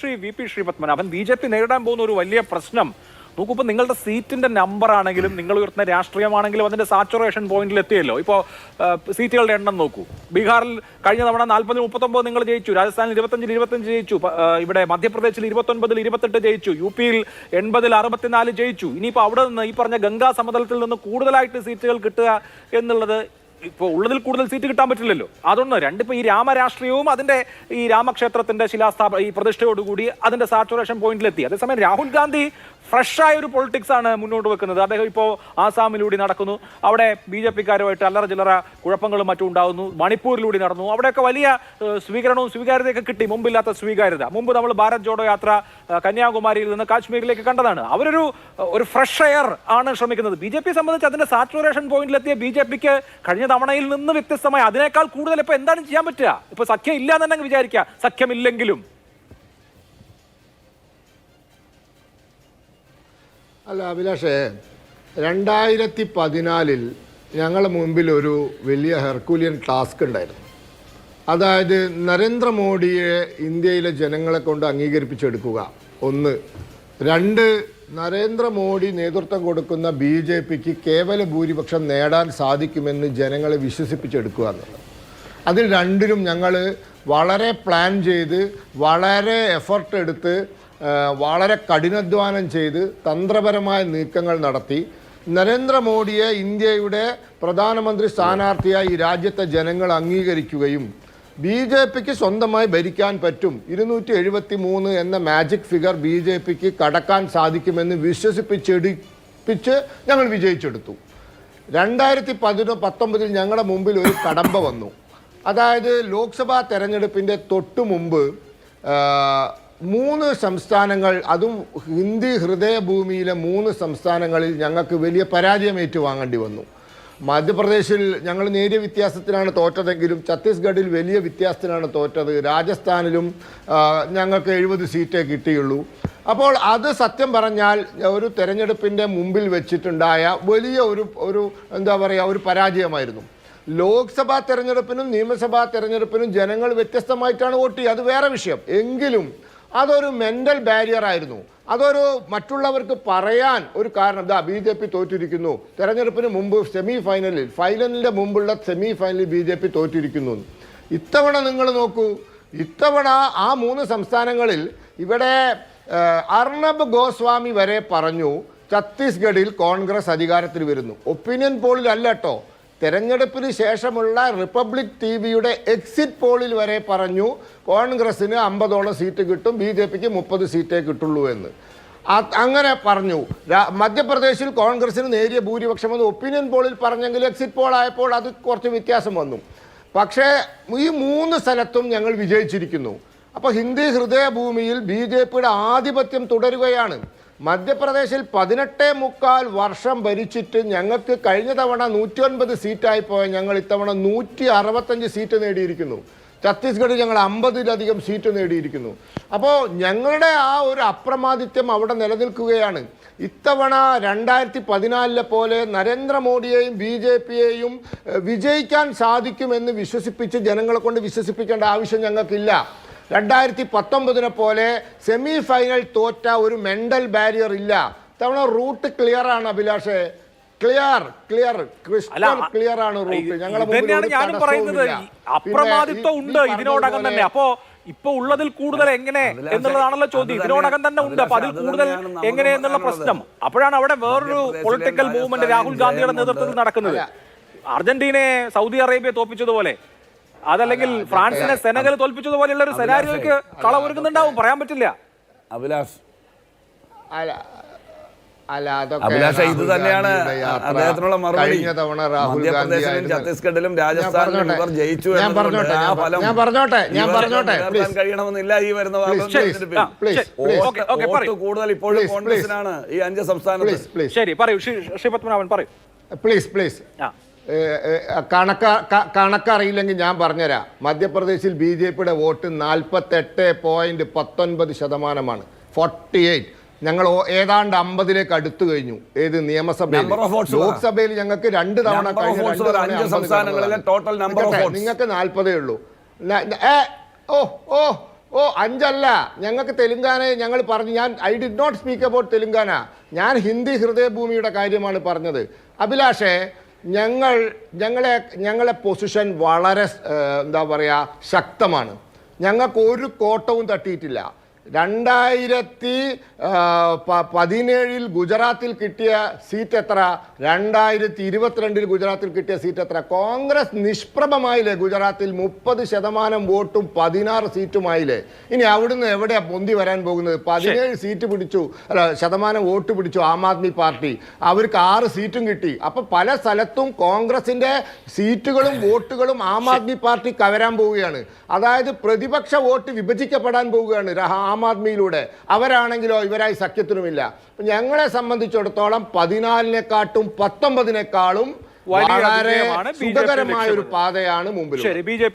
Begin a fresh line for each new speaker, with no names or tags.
Shri V P Sreepadmanabhan. B J P നേരിടാൻ പോകുന്ന ഒരു വലിയ പ്രശ്നം. നോക്കുമ്പോൾ നിങ്ങളുടെ സീറ്റിന്റെ നമ്പർ ആണെങ്കിലും നിങ്ങൾ ഉയർത്തുന്ന രാഷ്ട്രീയമാണെങ്കിലും അതിന്റെ സാച്ചുറേഷൻ പോയിന്റിൽ എത്തിയല്ലോ. ഇപ്പോൾ സീറ്റുകളുടെ എണ്ണം നോക്കൂ. ബീഹാറിൽ കഴിഞ്ഞ തവണ നാൽപ്പതിൽ മുപ്പത്തൊമ്പത് നിങ്ങൾ ജയിച്ചു. രാജസ്ഥാനിൽ ഇരുപത്തഞ്ചിൽ ഇരുപത്തഞ്ച് ജയിച്ചു. ഇവിടെ മധ്യപ്രദേശിൽ ഇരുപത്തൊൻപതിൽ ഇരുപത്തെട്ട് ജയിച്ചു. യു പിയിൽ എൺപതിൽ അറുപത്തിനാല് ജയിച്ചു. ഇനിയിപ്പോൾ അവിടെ നിന്ന് ഈ പറഞ്ഞ ഗംഗാ സമതലത്തിൽ നിന്ന് കൂടുതലായിട്ട് സീറ്റുകൾ കിട്ടുക എന്നുള്ളത് ഇപ്പോൾ ഉള്ളതിൽ കൂടുതൽ സീറ്റ് കിട്ടാൻ പറ്റില്ലല്ലോ. അതൊന്ന് രണ്ടിപ്പോ ഈ രാമരാഷ്ട്രീയവും അതിന്റെ ഈ രാമക്ഷേത്രത്തിന്റെ ശിലാസ്ഥാപ ഈ പ്രതിഷ്ഠയോടുകൂടി അതിന്റെ സാച്ചുറേഷൻ പോയിന്റിലെത്തി. അതേസമയം രാഹുൽ ഗാന്ധി ഫ്രഷ് ആയ ഒരു പൊളിറ്റിക്സ് ആണ് മുന്നോട്ട് വെക്കുന്നത്. അദ്ദേഹം ഇപ്പോൾ ആസാമിലൂടെ നടക്കുന്നു. അവിടെ ബി ജെ പിക്കാരുമായിട്ട് അല്ലറ ചില്ലറ കുഴപ്പങ്ങളും മറ്റും ഉണ്ടാകുന്നു മണിപ്പൂരിലൂടെ നടന്നു. അവിടെയൊക്കെ വലിയ സ്വീകരണവും സ്വീകാര്യതയൊക്കെ കിട്ടി. മുമ്പില്ലാത്ത സ്വീകാര്യത. മുമ്പ് നമ്മൾ ഭാരത് ജോഡോ യാത്ര കന്യാകുമാരിയിൽ നിന്ന് കാശ്മീരിലേക്ക് കണ്ടതാണ്. അവരൊരു ഒരു ഫ്രഷ് എയർ ആണ് ശ്രമിക്കുന്നത്. ബി ജെ പി സംബന്ധിച്ച് അതിന്റെ സാച്ചുറേഷൻ പോയിന്റിലെത്തിയ ബി ജെ പിക്ക് കഴിഞ്ഞ തവണയിൽ നിന്ന് വ്യത്യസ്തമായി അതിനേക്കാൾ കൂടുതൽ ഇപ്പോൾ എന്താണ് ചെയ്യാൻ പറ്റുക? ഇപ്പോൾ സഖ്യം ഇല്ല എന്ന് തന്നെ വിചാരിക്കുക. സഖ്യമില്ലെങ്കിലും.
അല്ല അഭിലാഷേ രണ്ടായിരത്തി പതിനാലിൽ ഞങ്ങളുടെ മുമ്പിൽ ഒരു വലിയ ഹെർക്കുലിയൻ ടാസ്ക് ഉണ്ടായിരുന്നു. അതായത് നരേന്ദ്രമോദിയെ ഇന്ത്യയിലെ ജനങ്ങളെ കൊണ്ട് അംഗീകരിപ്പിച്ചെടുക്കുക. ഒന്ന്. രണ്ട് നരേന്ദ്രമോദി നേതൃത്വം കൊടുക്കുന്ന ബി ജെ പിക്ക് കേവല ഭൂരിപക്ഷം നേടാൻ സാധിക്കുമെന്ന് ജനങ്ങളെ വിശ്വസിപ്പിച്ചെടുക്കുക എന്നുള്ളത്. അതിൽ രണ്ടിലും ഞങ്ങൾ വളരെ പ്ലാൻ ചെയ്ത് വളരെ എഫർട്ട് എടുത്ത് വളരെ കഠിനാധ്വാനം ചെയ്ത് തന്ത്രപരമായ നീക്കങ്ങൾ നടത്തി. നരേന്ദ്രമോദിയെ ഇന്ത്യയുടെ പ്രധാനമന്ത്രി സ്ഥാനാർത്ഥിയായി ഈ രാജ്യത്തെ ജനങ്ങൾ അംഗീകരിക്കുകയും ബി ജെ പിക്ക് സ്വന്തമായി ഭരിക്കാൻ പറ്റും. ഇരുന്നൂറ്റി എഴുപത്തി മൂന്ന് എന്ന മാജിക് ഫിഗർ ബി ജെ പിക്ക് കടക്കാൻ സാധിക്കുമെന്ന് വിശ്വസിപ്പിച്ചെടുപ്പിച്ച് ഞങ്ങൾ വിജയിച്ചെടുത്തു. രണ്ടായിരത്തി പതിനൊ പത്തൊമ്പതിൽ ഞങ്ങളുടെ മുമ്പിൽ ഒരു കടമ്പ വന്നു. അതായത് ലോക്സഭാ തെരഞ്ഞെടുപ്പിന്റെ തൊട്ടു മുമ്പ് മൂന്ന് സംസ്ഥാനങ്ങൾ അതും ഹിന്ദി ഹൃദയഭൂമിയിലെ മൂന്ന് സംസ്ഥാനങ്ങളിൽ ഞങ്ങൾക്ക് വലിയ പരാജയം ഏറ്റുവാങ്ങേണ്ടി വന്നു. മധ്യപ്രദേശിൽ ഞങ്ങൾ നേരിയ വ്യത്യാസത്തിനാണ് തോറ്റതെങ്കിലും ഛത്തീസ്ഗഡിൽ വലിയ വ്യത്യാസത്തിനാണ് തോറ്റത്. രാജസ്ഥാനിലും ഞങ്ങൾക്ക് എഴുപത് സീറ്റേ കിട്ടിയുള്ളൂ. അപ്പോൾ അത് സത്യം പറഞ്ഞാൽ ഒരു തെരഞ്ഞെടുപ്പിന്റെ മുമ്പിൽ വെച്ചിട്ടുണ്ടായ വലിയ ഒരു ഒരു എന്താ പറയുക ഒരു പരാജയമായിരുന്നു. ലോക്സഭാ തെരഞ്ഞെടുപ്പിനും നിയമസഭാ തെരഞ്ഞെടുപ്പിനും ജനങ്ങൾ വ്യത്യസ്തമായിട്ടാണ് വോട്ട് ചെയ്യുക. അത് വേറെ വിഷയം. എങ്കിലും അതൊരു മെന്റൽ ബാരിയർ ആയിരുന്നു. അതൊരു മറ്റുള്ളവർക്ക് പറയാൻ ഒരു കാരണം. ഇതാ ബി ജെ പി തോറ്റിരിക്കുന്നു. തെരഞ്ഞെടുപ്പിന് മുമ്പ് സെമി ഫൈനലിൽ ഫൈനലിന്റെ മുമ്പുള്ള സെമി ഫൈനലിൽ ബി ജെ പി തോറ്റിരിക്കുന്നു. ഇത്തവണ നിങ്ങൾ നോക്കൂ. ഇത്തവണ ആ മൂന്ന് സംസ്ഥാനങ്ങളിൽ ഇവിടെ അർണബ് ഗോസ്വാമി വരെ പറഞ്ഞു ഛത്തീസ്ഗഡിൽ കോൺഗ്രസ് അധികാരത്തിൽ വരുന്നു. ഒപ്പീനിയൻ പോളിൽ അല്ല കേട്ടോ തെരഞ്ഞെടുപ്പിന് ശേഷമുള്ള റിപ്പബ്ലിക് ടി വിയുടെ എക്സിറ്റ് പോളിൽ വരെ പറഞ്ഞു കോൺഗ്രസിന് അമ്പതോളം സീറ്റ് കിട്ടും ബി ജെ പിക്ക് മുപ്പത് സീറ്റേ കിട്ടുള്ളൂ എന്ന്. അങ്ങനെ പറഞ്ഞു. മധ്യപ്രദേശിൽ കോൺഗ്രസിന് നേരിയ ഭൂരിപക്ഷം എന്ന് ഒപ്പീനിയൻ പോളിൽ പറഞ്ഞെങ്കിൽ എക്സിറ്റ് പോൾ ആയപ്പോൾ അത് കുറച്ച് വ്യത്യാസം വന്നു. പക്ഷേ ഈ മൂന്ന് സ്ഥലത്തും ഞങ്ങൾ വിജയിച്ചിരിക്കുന്നു. അപ്പോൾ ഹിന്ദി ഹൃദയഭൂമിയിൽ ബി ജെ പിയുടെ ആധിപത്യം തുടരുകയാണ്. മധ്യപ്രദേശിൽ പതിനെട്ടേ മുക്കാൽ വർഷം ഭരിച്ചിട്ട് ഞങ്ങൾക്ക് കഴിഞ്ഞ തവണ നൂറ്റി ഒൻപത് സീറ്റായി പോയ ഞങ്ങൾ ഇത്തവണ നൂറ്റി അറുപത്തഞ്ച് സീറ്റ് നേടിയിരിക്കുന്നു. ഛത്തീസ്ഗഡിൽ ഞങ്ങൾ അമ്പതിലധികം സീറ്റ് നേടിയിരിക്കുന്നു. അപ്പോൾ ഞങ്ങളുടെ ആ ഒരു അപ്രമാദിത്യം അവിടെ നിലനിൽക്കുകയാണ്. ഇത്തവണ രണ്ടായിരത്തി പതിനാലിലെ പോലെ നരേന്ദ്രമോദിയെയും ബി ജെ പിയെയും വിജയിക്കാൻ സാധിക്കുമെന്ന് വിശ്വസിപ്പിച്ച് ജനങ്ങളെ കൊണ്ട് വിശ്വസിപ്പിക്കേണ്ട ആവശ്യം ഞങ്ങൾക്കില്ല. രണ്ടായിരത്തി പത്തൊമ്പതിനെ പോലെ സെമി ഫൈനൽ തോറ്റ ഒരു മെന്റൽ ബാരിയർ ഇല്ല. തവണ റൂട്ട് ക്ലിയർ ആണ് അഭിലാഷേ. ക്ലിയർ ക്ലിയർ ക്രിസ്റ്റൽ ക്ലിയർ ആണ് റൂട്ട് മുമ്പിൽ
ഞാനും പറയുന്നത്. അപ്രമാദിത്വം ഉണ്ട് ഇതിനോടകം തന്നെ. അപ്പോ ഇപ്പൊ ഉള്ളതിൽ കൂടുതൽ എങ്ങനെ എന്നുള്ളതാണല്ലോ ചോദ്യം. ഇതിനോടകം തന്നെ ഉണ്ട്. അപ്പൊ അതിൽ കൂടുതൽ എങ്ങനെ എന്നുള്ള പ്രശ്നം. അപ്പോഴാണ് അവിടെ വേറൊരു പൊളിറ്റിക്കൽ മൂവ്മെന്റ് രാഹുൽ ഗാന്ധിയുടെ നേതൃത്വത്തിൽ നടക്കുന്നത്. അർജന്റീനയെ സൗദി അറേബ്യ തോൽപ്പിച്ചതുപോലെ അതല്ലെങ്കിൽ ഫ്രാൻസിനെ സെനഗൽ തോൽപ്പിച്ചതുപോലെയുള്ള ഒരു സെനാരിയോക്ക് കളവൊരുക്കുന്നുണ്ടാവും പറയാൻ പറ്റില്ല.
അഭിലാഷ് അഭിലാഷ് ഇത് തന്നെയാണ് അദ്ദേഹത്തിനുള്ള മറുപടി.
കഴിഞ്ഞ രാഹുൽ ഗാന്ധി
മധ്യപ്രദേശിലും. ഛത്തീസ്ഗഡിലും രാജസ്ഥാനിലും. ഇവർ ജയിച്ചു
ഞാൻ പറഞ്ഞോട്ടെ, ഞാൻ പറഞ്ഞോട്ടെ, ഞാൻ പറഞ്ഞോട്ടെ,
കഴിയണമെന്നില്ല ഈ വരുന്ന വോട്ട് കൂടുതൽ ഇപ്പോഴും. കോൺഗ്രസിനാണ് ഈ അഞ്ച് സംസ്ഥാനത്ത്.
പ്ലീസ് പ്ലീസ്
ശരി പറയൂ. ശ്രീ ശ്രീ പത്മനാഭൻ പറയൂ.
പ്ലീസ് പ്ലീസ്
ആ.
കണക്ക കണക്കറിയില്ലെങ്കിൽ ഞാൻ പറഞ്ഞുതരാം. മധ്യപ്രദേശിൽ ബി ജെ പിയുടെ വോട്ട് നാൽപ്പത്തെട്ട് പോയിന്റ് പത്തൊൻപത് ശതമാനമാണ്. Forty eight. ഞങ്ങൾ ഏതാണ്ട് അമ്പതിലേക്ക് അടുത്തു കഴിഞ്ഞു. ഏത് നിയമസഭയിൽ. ലോക്സഭയിൽ ഞങ്ങൾക്ക് രണ്ട് തവണ കഴിഞ്ഞ നിങ്ങൾക്ക് നാൽപ്പതേ ഉള്ളൂ. ഓ ഓ ഓ അഞ്ചല്ല. ഞങ്ങൾക്ക് തെലുങ്കാനയെ ഞങ്ങൾ പറഞ്ഞു. ഞാൻ I did not speak about Telangana. ഞാൻ ഹിന്ദി ഹൃദയഭൂമിയുടെ കാര്യമാണ് പറഞ്ഞത്. അഭിലാഷേ ഞങ്ങൾ ഞങ്ങളെ ഞങ്ങളെ പൊസിഷൻ വളരെ എന്താ പറയുക ശക്തമാണ്. ഞങ്ങൾക്ക് ഒരു കോട്ടവും തട്ടിയിട്ടില്ല. രണ്ടായിരത്തി ആ, പതിനേഴിൽ ഗുജറാത്തിൽ കിട്ടിയ സീറ്റ് എത്ര? രണ്ടായിരത്തി ഇരുപത്തിരണ്ടിൽ ഗുജറാത്തിൽ കിട്ടിയ സീറ്റ് എത്ര? കോൺഗ്രസ് നിഷ്പ്രഭമായില്ലേ ഗുജറാത്തിൽ മുപ്പത് ശതമാനം വോട്ടും പതിനാറ് സീറ്റുമായില്ലേ? ഇനി അവിടുന്ന് എവിടെയാ പൊന്തി വരാൻ പോകുന്നത്? പതിനേഴ് സീറ്റ് പിടിച്ചു അല്ല ശതമാനം വോട്ട് പിടിച്ചു ആം ആദ്മി പാർട്ടി. അവർക്ക് ആറ് സീറ്റും കിട്ടി. അപ്പൊ പല സ്ഥലത്തും കോൺഗ്രസിന്റെ സീറ്റുകളും വോട്ടുകളും ആം ആദ്മി പാർട്ടി കവരാൻ പോവുകയാണ്. അതായത് പ്രതിപക്ഷ വോട്ട് വിഭജിക്കപ്പെടാൻ പോവുകയാണ്. രഹ- ആം ആദ്മിയിലൂടെ. അവരാണെങ്കിലോ ഇവരായി സഖ്യത്തിനുമില്ല. ഞങ്ങളെ സംബന്ധിച്ചിടത്തോളം പതിനാലിനെക്കാട്ടും പത്തൊമ്പതിനേക്കാളും വളരെ സുഖകരമായ ഒരു പാതയാണ് മുമ്പിൽ
ശരി ബി ജെ